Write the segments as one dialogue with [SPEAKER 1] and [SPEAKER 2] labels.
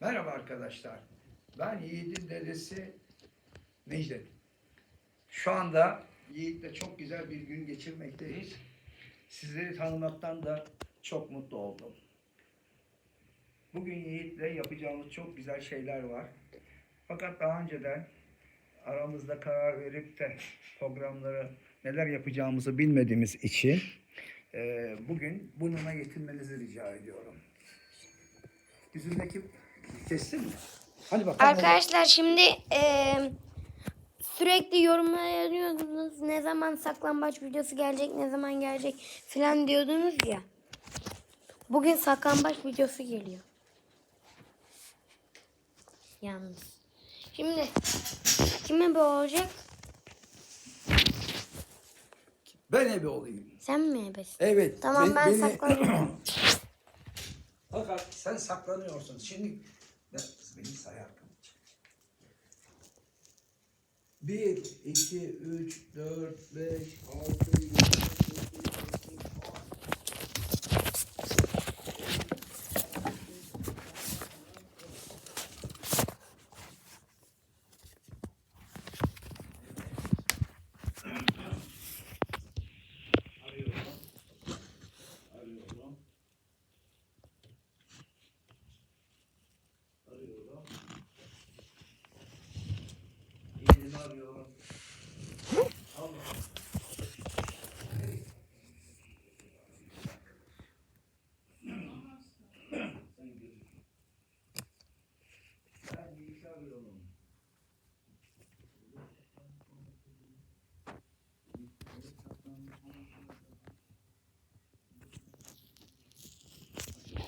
[SPEAKER 1] Merhaba arkadaşlar. Ben Yiğit'in dedesi Necdet. Şu anda Yiğit'le çok güzel bir gün geçirmekteyiz. Sizleri tanımaktan da çok mutlu oldum. Bugün Yiğit'le yapacağımız çok güzel şeyler var. Fakat daha önceden aramızda karar verip de programları neler yapacağımızı bilmediğimiz için bugün burnuna getirmenizi rica ediyorum. Yüzündeki kestin mi? Hadi bakalım.
[SPEAKER 2] Arkadaşlar şimdi eee, sürekli yorumlara yazıyordunuz. Ne zaman saklambaç videosu gelecek, ne zaman gelecek filan diyordunuz ya. Bugün saklambaç videosu geliyor. Yalnız. Şimdi kime bu olacak?
[SPEAKER 1] Ben ebe olayım.
[SPEAKER 2] Sen mi ebesin?
[SPEAKER 1] Evet.
[SPEAKER 2] Tamam
[SPEAKER 1] be-
[SPEAKER 2] ben
[SPEAKER 1] beni-
[SPEAKER 2] saklanıyorum.
[SPEAKER 1] Fakat sen saklanıyorsun. Şimdi ben, beni sayar. Bir, iki, üç, dört, beş, altı, yedi, sekiz, dokuz, on. Arıyorum. Arıyorum. Arıyorum. Yerini arıyorum. Allah. Sen gir. Ben bir iş arıyorum.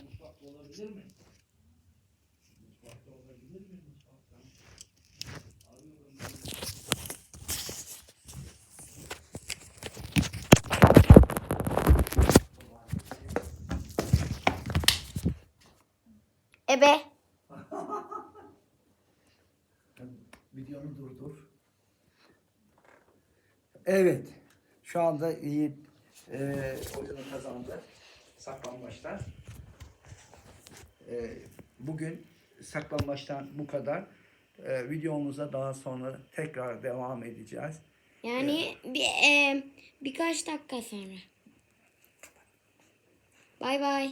[SPEAKER 1] Mutfakta olabilir mi? Mutfakta olabilir mi? Mutfakta. Arıyorum.
[SPEAKER 2] Ebe.
[SPEAKER 1] Videonu durdur. Evet. Şu anda Yiğit e, oyunu kazandı. Saklambaçtan. E, bugün saklambaçtan bu kadar. E, videomuza daha sonra tekrar devam edeceğiz.
[SPEAKER 2] Yani bir, eee, birkaç dakika sonra. Bay bay.